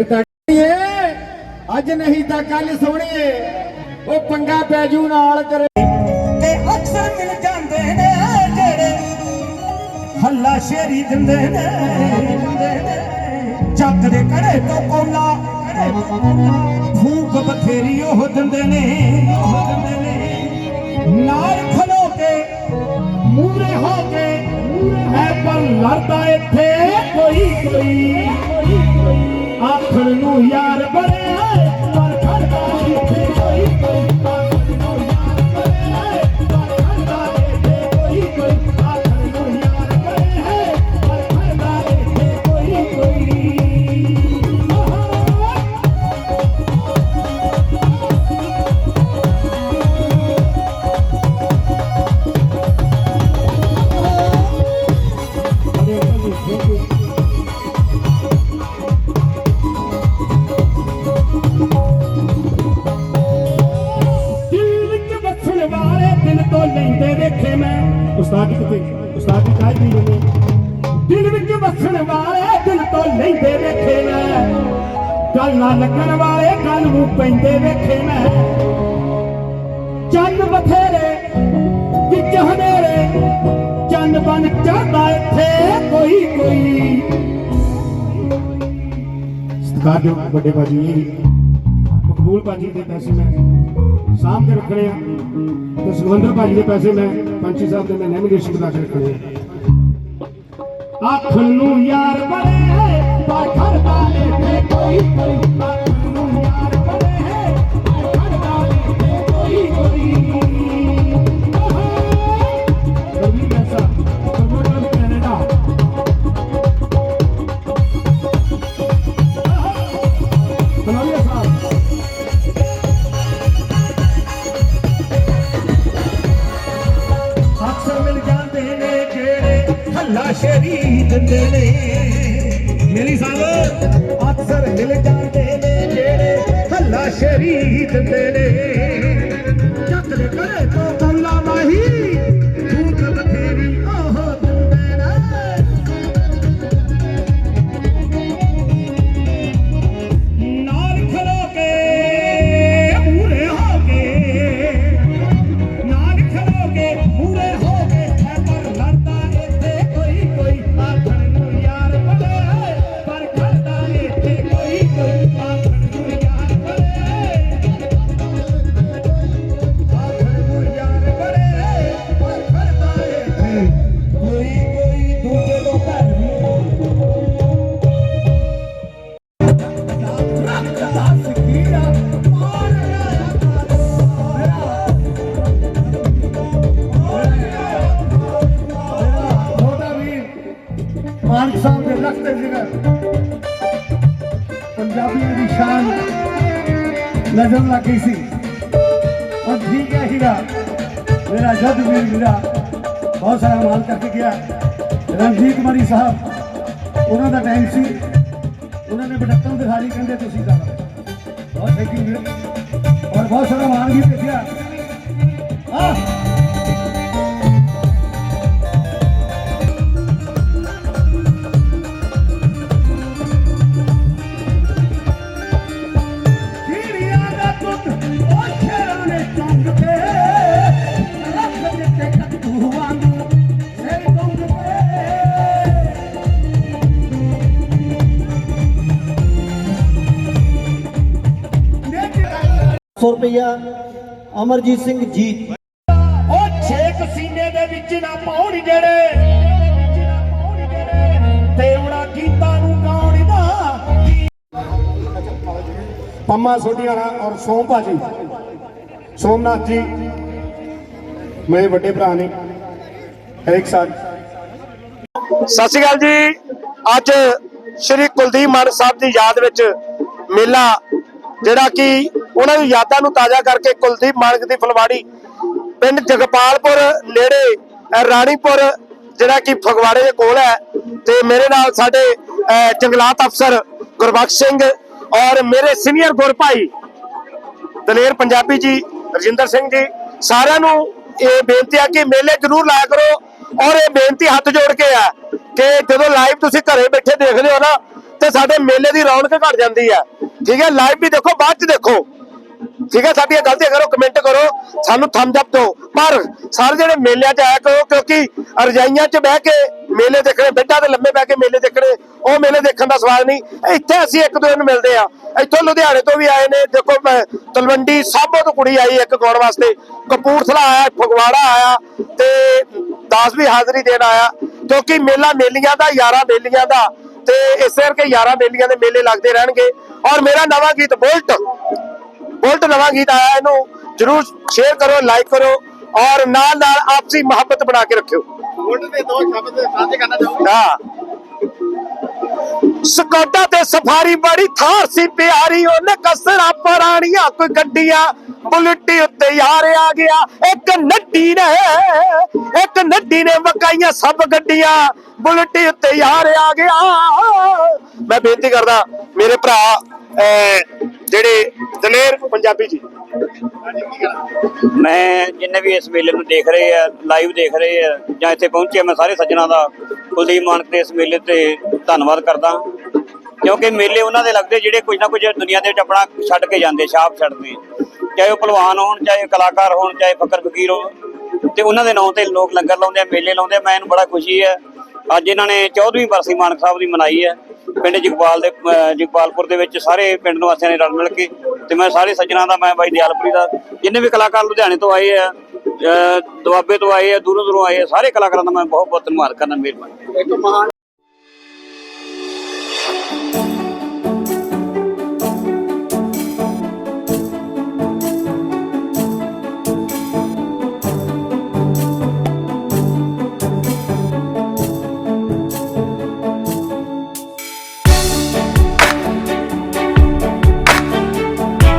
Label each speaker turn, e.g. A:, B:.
A: ਇੱਕ ਤਾਂ ਏ ਅੱਜ ਨਹੀਂ ਤਾਂ ਕੱਲ ਸੋਹਣੀਏ ਉਹ ਪੰਗਾ ਪੈ ਜੂ ਨਾਲ ਤੇਰੇ।
B: ਤੇ ਅਕਸਰ ਮਿਲ ਜਾਂਦੇ ਨੇ ਜਿਹੜੇ ਹੱਲਾ ਸ਼ੇਰੀ ਦਿੰਦੇ ਨੇ। ਚੱਕ ਦੇ ਕੜੇ ਤੋਂ ਕੋਲਾ। ਫੂਕ ਬਥੇਰੀ ਉਹ ਦਿੰਦੇ ਨੇ। ਉਹ ਦਿੰਦੇ ਨੇ ਨਾਲ ਖਲੋ ਕੇ ਮੂਰੇ ਹੋ ਕੇ ਐ ਪਰ ਲੜਦਾ ਇੱਥੇ। ਕੋਈ ਕੋਈ ਆਖਣ ਨੂੰ ਯਾਰ ਬਣਿਆ ਪਰ ਉਸਤਾਦ ਜੀ ਨੇ ਦਿਲ ਵਿੱਚ ਵਸਣ ਵਾਲੇ ਦਿਲ ਤੋਂ ਲੈਂਦੇ ਵੇਖੇ ਮੈਂ। ਗੱਲ ਨਾ ਲੱਗਣ ਵਾਲੇ ਗੱਲ ਨੂੰ ਪੈਂਦੇ ਵੇਖੇ ਮੈਂ। ਚੰਨ ਬਥੇਰੇ, ਵਿੱਚ ਹਨੇਰੇ, ਚੰਨ ਬਨ ਚੜਦਾ ਇੱਥੇ ਕੋਈ ਕੋਈ। ਸਤਿਕਾਰ ਜੋ ਵੱਡੇ ਭਾਜੀ ਜੀ, ਮਕਬੂਲ ਭਾਜੀ ਦੇ ਪੈਸੇ ਮੈਂ ਸਾਂਭ ਕੇ ਰੱਖਣੇ ਆ ਤੇ ਸੁਖਵੰਦਰ ਭਾਜੀ ਦੇ ਪੈਸੇ ਮੈਂ ਪੰਚੀ ਸਾਹਿਬ ਦੇ ਮੈਂ ਨੈਮੀਨੇਸ਼ਨ ਬਣਾ ਕੇ ਰੱਖਣੇ ਆ ਆਖਣ ਨੂੰ ਯਾਰ ਬਣੇ ਪਰ ਖੜਦਾ ਇੱਥੇ ਕੋਈ ਕੋਈ ਜਿਹੜੇ ਹੱਲਾ ਸ਼ੇਰੀ ਮੇਰੀ ਸਾਹਿਬ ਅਕਸਰ ਮਿਲ ਜਾਂਦੇ ਨੇ ਜਿਹੜੇ ਹੱਲਾ ਸ਼ੇਰੀ ਦਿੰਦੇ
A: ਮਾਨਕ ਸਾਹਿਬ ਦੇ ਲਖਤੇ ਜ਼ਿਲ੍ਹਾ ਪੰਜਾਬੀਆਂ ਦੀ ਸ਼ਾਨ ਨਜ਼ਰ ਲੱਗ ਗਈ ਸੀ। ਔਰ ਠੀਕ ਹੈ ਹੀਰਾ ਮੇਰਾ ਜੱਦ ਵੀਰ ਵੀਰਾ ਬਹੁਤ ਸਾਰਾ ਮਾਲ ਕਰਕੇ ਗਿਆ। ਰਣਜੀਤ ਮਰੀ ਸਾਹਿਬ, ਉਹਨਾਂ ਦਾ ਟਾਈਮ ਸੀ। ਉਹਨਾਂ ਨੇ ਬਟਕਣ ਦਿਖਾਈ ਕਹਿੰਦੇ ਤੁਸੀਂ ਕਰ ਬਹੁਤ ਥੈਂਕ ਯੂ ਔਰ ਬਹੁਤ ਸਾਰਾ ਮਾਲ ਵੀ ਭੇਜਿਆ। ਆ
C: 100 ਰੁਪਇਆ ਅਮਰਜੀਤ ਸਿੰਘ ਜੀਤ।
B: ਉਹ ਛੇਕ ਸੀਨੇ ਦੇ ਵਿੱਚ ਨਾ ਪਾਉਣ ਜਿਹੜੇ ਤੇ ਉਹਨਾਂ ਗੀਤਾਂ ਨੂੰ ਗਾਉਣ ਦਾ।
A: ਪੰਮਾ ਸੋਢੀਆਣਾ ਔਰ ਸੋਮ ਭਾਜੀ। ਸੋਮਨਾਥ ਜੀ ਮੇਰੇ ਵੱਡੇ ਭਰਾ ਨੇ। ਇੱਕ ਸਾਥ
D: ਸਤਿ ਸ਼੍ਰੀ ਅਕਾਲ ਜੀ। ਅੱਜ ਸ਼੍ਰੀ ਕੁਲਦੀਪ ਮਾਨ ਸਾਹਿਬ ਦੀ ਯਾਦ ਵਿੱਚ ਮੇਲਾ ਜਿਹੜਾ ਕਿ ਉਹਨਾਂ ਦੀ ਯਾਦਾਂ ਨੂੰ ਤਾਜ਼ਾ ਕਰਕੇ ਕੁਲਦੀਪ ਮਾਨਕ ਦੀ ਫੁਲਵਾੜੀ ਪਿੰਡ ਜਗਪਾਲਪੁਰ ਨੇੜੇ ਰਾਣੀਪੁਰ, ਜਿਹੜਾ ਕਿ ਫਗਵਾੜੇ ਦੇ ਕੋਲ ਹੈ। ਤੇ ਮੇਰੇ ਨਾਲ ਸਾਡੇ ਜੰਗਲਾਤ ਅਫਸਰ ਗੁਰਬਖਸ਼ ਸਿੰਘ ਔਰ ਮੇਰੇ ਸੀਨੀਅਰ ਗੁਰ ਦਲੇਰ ਪੰਜਾਬੀ ਜੀ, ਰਜਿੰਦਰ ਸਿੰਘ ਜੀ, ਸਾਰਿਆਂ ਨੂੰ ਇਹ ਬੇਨਤੀ ਆ ਕਿ ਮੇਲੇ ਜ਼ਰੂਰ ਲਾਇਆ ਕਰੋ ਔਰ ਇਹ ਬੇਨਤੀ ਹੱਥ ਜੋੜ ਕੇ ਆ ਕਿ ਜਦੋਂ ਲਾਈਵ ਤੁਸੀਂ ਘਰੇ ਬੈਠੇ ਦੇਖਦੇ ਹੋ ਨਾ, ਤੇ ਸਾਡੇ ਮੇਲੇ ਦੀ ਰੌਣਕ ਘਟ ਜਾਂਦੀ ਆ ਠੀਕ ਹੈ? ਲਾਈਵ ਵੀ ਦੇਖੋ, ਬਾਅਦ ਚ ਦੇਖੋ। ਠੀਕ ਹੈ, ਸਾਡੀਆਂ ਗਲਤੀਆਂ ਕਰੋ ਕਮੈਂਟ ਕਰੋ, ਸਾਨੂੰ ਥੰਬਸ ਅਪ ਦਿਓ। ਪਰ ਸਾਰੇ ਜਿਹੜੇ ਮੇਲਿਆਂ 'ਚ ਆਇਆ ਕਰੋ, ਕਿਉਂਕਿ ਰਜਾਈਆਂ 'ਚ ਬਹਿ ਕੇ ਮੇਲੇ ਦੇਖਣੇ, ਬੈੱਡਾਂ ਤੇ ਲੰਮੇ ਬਹਿ ਕੇ ਮੇਲੇ ਦੇਖਣੇ, ਉਹ ਮੇਲੇ ਦੇਖਣ ਦਾ ਸਵਾਦ ਨਹੀਂ। ਇੱਥੇ ਅਸੀਂ ਇੱਕ ਦੂਜੇ ਨੂੰ ਮਿਲਦੇ ਆ ਇੱਥੋਂ ਲੁਧਿਆਣੇ ਤੋਂ ਵੀ ਆਏ ਨੇ, ਦੇਖੋ ਤਲਵੰਡੀ ਸਾਬੋ ਤੋਂ ਕੁੜੀ ਆਈ ਇੱਕ ਗਾਉਣ ਵਾਸਤੇ। ਕਪੂਰਥਲਾ ਆਇਆ, ਫਗਵਾੜਾ ਆਇਆ ਤੇ ਦਾਸ ਵੀ ਹਾਜ਼ਰੀ ਦੇਣ ਆਇਆ। ਕਿਉਂਕਿ ਮੇਲਾ ਮੇਲੀਆਂ ਦਾ, ਯਾਰਾਂ ਮੇਲੀਆਂ ਦਾ ਤੇ ਇਸੇ ਕਰਕੇ ਯਾਰਾਂ ਮੇਲੀਆਂ ਦੇ ਮੇਲੇ ਲੱਗਦੇ ਰਹਿਣਗੇ। ਔਰ ਮੇਰਾ ਨਵਾਂ ਗੀਤ ਬੁਲਟ ਬੁਲਟ ਨਵਾਂ ਗੀਤ ਆਇਆ ਇਹਨੂੰ ਜਰੂਰ ਸ਼ੇਅਰ ਕਰੋ ਲਾਈਕ ਕਰੋ ਔਰ ਨਾਲ ਨਾਲ ਆਪਸੀ ਮੁਹੱਬਤ ਬਣਾ ਕੇ ਰੱਖਿਓ।
E: ਵੋਟ ਦੇ ਦੋ ਸ਼ਬਦ ਸਾਂਝੇ ਕਰਨਾ ਚਾਹੁੰਦਾ
D: ਹਾਂ। ਸਕੋਟਾ ਤੇ ਸਫਾਰੀ ਬੜੀ ਥਾਰ ਸੀ ਪਿਆਰੀ ਉਹਨੇ ਕਸਰਾ ਪੁਰਾਣੀਆਂ ਕੋਈ ਗੱਡੀਆਂ ਬੁਲਟੀ ਉੱਤੇ ਯਾਰ ਆ ਗਿਆ। ਇੱਕ ਨੱਡੀ ਨੇ ਇੱਕ ਨੱਡੀ ਨੇ ਵਕਾਈਆਂ ਸਭ ਗੱਡੀਆਂ ਬੁਲਟੀ ਉੱਤੇ ਯਾਰ ਆ ਗਿਆ। ਮੈਂ ਬੇਨਤੀ ਕਰਦਾ ਮੇਰੇ ਭਰਾ ਜਿਹੜੇ ਦਲੇਰ ਪੰਜਾਬੀ ਜੀ।
F: ਮੈਂ ਜਿੰਨੇ ਵੀ ਇਸ ਮੇਲੇ ਨੂੰ ਦੇਖ ਰਹੇ ਆ ਲਾਈਵ ਦੇਖ ਰਹੇ ਆ, ਜਾਂ ਇੱਥੇ ਪਹੁੰਚੇ ਮੈਂ ਸਾਰੇ ਸੱਜਣਾ ਦਾ ਕੁਲਦੀਪ ਮਾਨਕ ਦੇ ਇਸ ਮੇਲੇ ਤੇ ਧੰਨਵਾਦ ਕਰਦਾ ਕਿਉਂਕਿ ਮੇਲੇ ਉਹਨਾਂ ਦੇ ਲੱਗਦੇ ਜਿਹੜੇ ਕੁਝ ਨਾ ਕੁਝ ਦੁਨੀਆ ਦੇ ਵਿੱਚ ਆਪਣਾ ਛੱਡ ਕੇ ਜਾਂਦੇ, ਛਾਪ ਛੱਡਦੇ। ਚਾਹੇ ਉਹ ਪਹਿਲਵਾਨ ਹੋਣ, ਚਾਹੇ ਕਲਾਕਾਰ ਹੋਣ, ਚਾਹੇ ਫਕਰ ਫਕੀਰ ਹੋਣ, ਤੇ ਉਹਨਾਂ ਦੇ ਨਾਂ ਤੇ ਲੋਕ ਲੰਗਰ ਲਾਉਂਦੇ ਆ, ਮੇਲੇ ਲਾਉਂਦੇ ਆ ਮੈਨੂੰ ਬੜਾ ਖੁਸ਼ੀ ਹੈ ਅੱਜ ਇਹਨਾਂ ਨੇ 14ਵੀਂ ਬਰਸੀ ਮਾਨਕ ਸਾਹਿਬ ਦੀ ਮਨਾਈ ਹੈ। ਪਿੰਡ ਜਗਪਾਲ ਦੇ ਜਗਪਾਲਪੁਰ ਦੇ ਵਿੱਚ ਸਾਰੇ ਪਿੰਡ ਨਿਵਾਸੀਆਂ ਨੇ ਰਲ ਮਿਲ ਕੇ ਤੇ ਮੈਂ ਸਾਰੇ ਸੱਜਣਾ ਦਾ, ਮੈਂ ਬਾਈ ਦਿਆਲਪੁਰੀ ਦਾ, ਜਿੰਨੇ ਵੀ ਕਲਾਕਾਰ ਲੁਧਿਆਣੇ ਤੋਂ ਆਏ ਆ ਦੁਆਬੇ ਤੋਂ ਆਏ ਆ, ਦੂਰੋਂ ਦੂਰੋਂ ਆਏ ਆ, ਸਾਰੇ ਕਲਾਕਾਰਾਂ ਦਾ ਮੈਂ ਬਹੁਤ ਬਹੁਤ ਧੰਨਵਾਦ ਕਰਦਾ, ਮਿਹਰਬਾਨੀ।